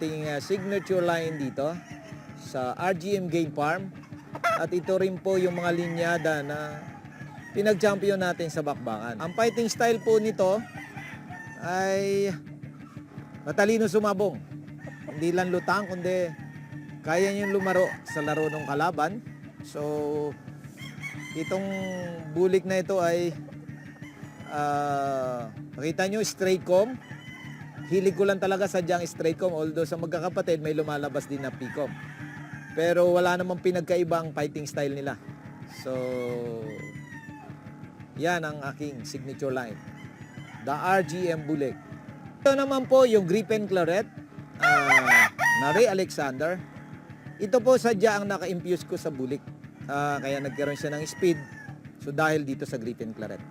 ating uh, signature line dito sa RGM Game Farm. At ito rin po yung mga linyada na pinag-champion natin sa bakbakan. Ang fighting style po nito ay matalino sumabong. Hindi lang lutang, kundi kaya niyong lumaro sa laro ng kalaban. So, itong bulik na ito ay ah, nakita nyo, straight comb. Hilig ko lang talaga sadyang straight comb. Although sa magkakapatid, may lumalabas din na P-comb. Pero wala namang pinagkaibang fighting style nila. So, yan ang aking signature line. The RGM Bulik. Ito naman po yung Gripen Claret ah, na Ray Alexander. Ito po sadya ang naka-infuse ko sa bulik. Ah, kaya nagkaroon siya ng speed. So dahil dito sa Gripen Claret.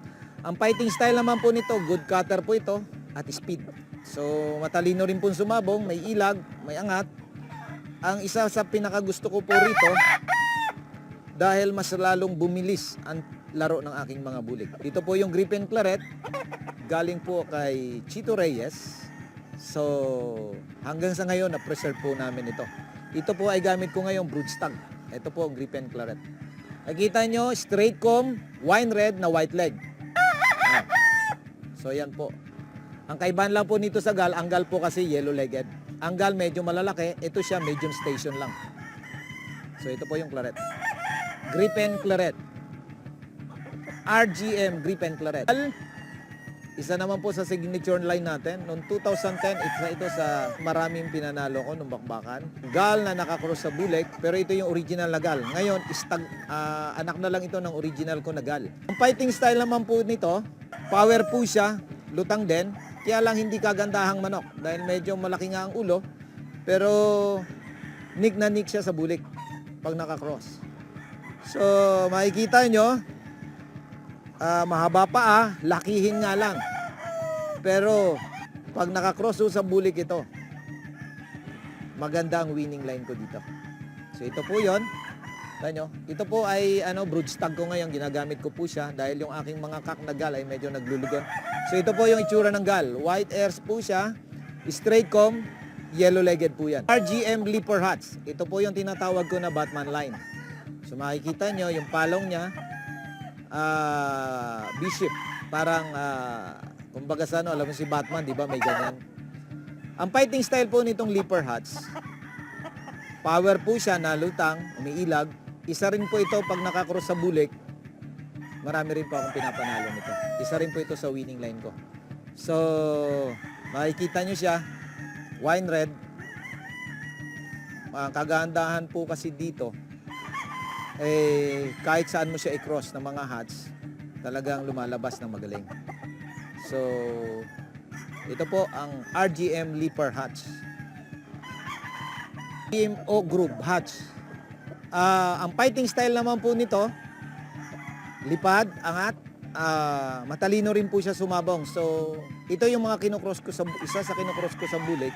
Ang fighting style naman po nito, good cutter po ito at speed. So matalino rin po sumabong, may ilag, may angat. Ang isa sa pinakagusto ko po rito dahil mas lalong bumilis ang laro ng aking mga bulik. Dito po yung Gripen Claret, galing po kay Chito Reyes. So, hanggang sa ngayon, na-preserve po namin ito. Ito po ay gamit ko ngayong broodstag. Ito po, Gripen Claret. Nakita nyo, straight comb, wine red na white leg. Ah. So, yan po. Ang kaibahan lang po nito sa gal, ang gal po kasi yellow-legged. Ang gal medyo malalaki, ito siya medium station lang. So, ito po yung claret. Gripen Claret. RGM Gripen Claret. Isa naman po sa signature line natin. Noong 2010, isa ito sa maraming pinanalo ko nung bakbakan. Gal na nakakross sa bulik, pero ito yung original na gal. Ngayon, istag, ah, anak na lang ito ng original ko na gal. Ang fighting style naman po nito, power po siya, lutang din. Kaya lang hindi kagandahang manok dahil medyo malaki nga ang ulo. Pero nick na nick siya sa bulik pag nakakross. So, makikita nyo, ah, mahaba pa ah, lakihin nga lang. Pero, pag nakakross sa bulik ito, maganda ang winning line ko dito. So, ito po yon. Tanyo, ito po ay ano, broodstag ko ngayon, ginagamit ko po siya dahil yung aking mga kak na gal ay medyo naglulugon. So ito po yung itsura ng gal. White airs po siya, straight comb, yellow-legged po yan. RGM Leaper Hats. Ito po yung tinatawag ko na Batman line. So makikita nyo, yung palong niya, ah bishop. Parang, ah, kumbaga sa ano, alam mo si Batman, di ba, may ganyan. Ang fighting style po nitong Leaper Hats, power po siya na lutang, umiilag. Isa rin po ito pag nakakross sa bulik, marami rin po akong pinapanalo nito. Isa rin po ito sa winning line ko. So, makikita nyo siya, wine red. Ang kagandahan po kasi dito, eh, kahit saan mo siya i-cross ng mga hats, talagang lumalabas ng magaling. So, ito po ang RGM Leaper Hats. GMO Group Hatch. Ah, ang fighting style naman po nito, lipad, angat, ah, matalino rin po siya sumabong. So, ito yung mga kinocross ko sa isa sa kinocross ko sa bulik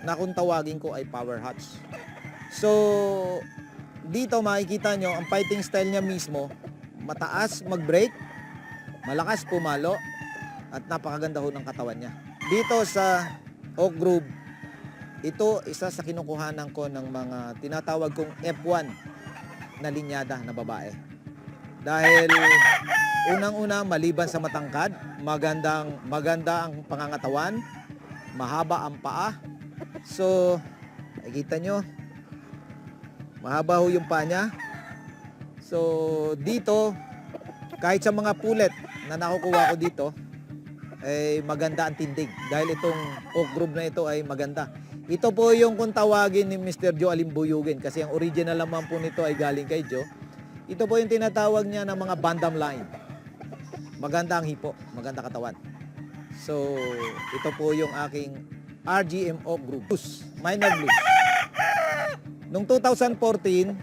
na kung tawagin ko ay power hatch. So, dito makikita nyo, ang fighting style niya mismo, mataas mag-break, malakas pumalo, at napakaganda ho ng katawan niya. Dito sa Oak Grove, ito isa sa kinukuhanan ko ng mga tinatawag kong F1 na linyada na babae. Dahil unang-una maliban sa matangkad, magandang maganda ang pangangatawan, mahaba ang paa. So, nakikita nyo, mahaba ho yung paa niya. So, dito, kahit sa mga pulet na nakukuha ko dito, ay maganda ang tindig. Dahil itong oak grove na ito ay maganda. Ito po yung kung tawagin ni Mr. Joe Alimbuyugin kasi ang original naman po nito ay galing kay Joe. Ito po yung tinatawag niya ng mga bandam line. Maganda ang hipo, maganda katawan. So, ito po yung aking RGM Oak Group. Blues, minor blues. Noong 2014,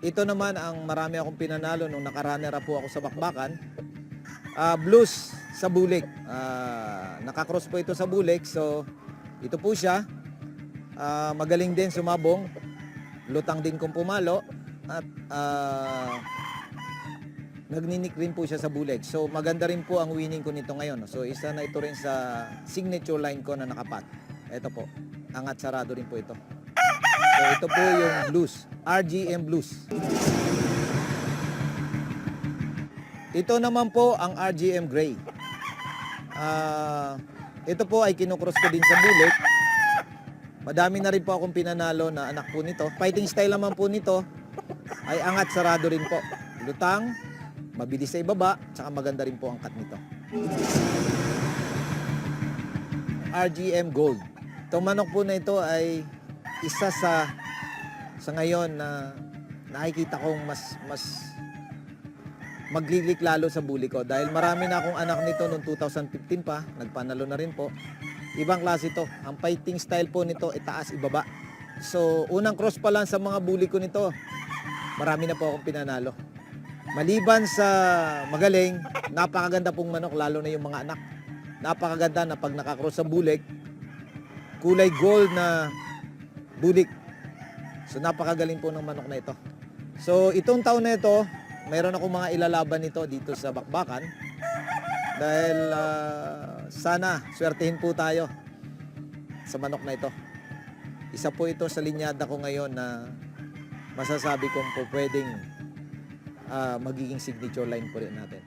ito naman ang marami akong pinanalo nung nakarunner po ako sa bakbakan. Ah, blues sa bulik. Ah, nakakross po ito sa bulik. So, ito po siya. Ah, magaling din sumabong. Lutang din kung pumalo. At ah, nagninik rin po siya sa bulig. So, maganda rin po ang winning ko nito ngayon. So, isa na ito rin sa signature line ko na nakapat. Ito po. angat sarado rin po ito. So ito po yung blues, RGM blues. Ito naman po ang RGM gray. Ah, ito po ay kinukross ko din sa bullet. Madami na rin po akong pinanalo na anak po nito. Fighting style naman po nito ay angat sarado rin po. Lutang, mabilis sa ibaba, tsaka maganda rin po ang cut nito. RGM Gold. Itong manok po na ito ay isa sa sa ngayon na nakikita kong mas mas maglilik lalo sa buli ko dahil marami na akong anak nito noong 2015 pa, nagpanalo na rin po. Ibang klase ito. Ang fighting style po nito itaas ibaba. So, unang cross pa lang sa mga buli ko nito, marami na po akong pinanalo. Maliban sa magaling, napakaganda pong manok lalo na yung mga anak. Napakaganda na pag nakakross sa bulik, kulay gold na bulik. So napakagaling po ng manok na ito. So itong taon na ito, mayroon akong mga ilalaban nito dito sa Bakbakan. Dahil ah, sana swertihin po tayo sa manok na ito. Isa po ito sa linyada ko ngayon na masasabi kong po pwedeng ah, magiging signature line po rin natin.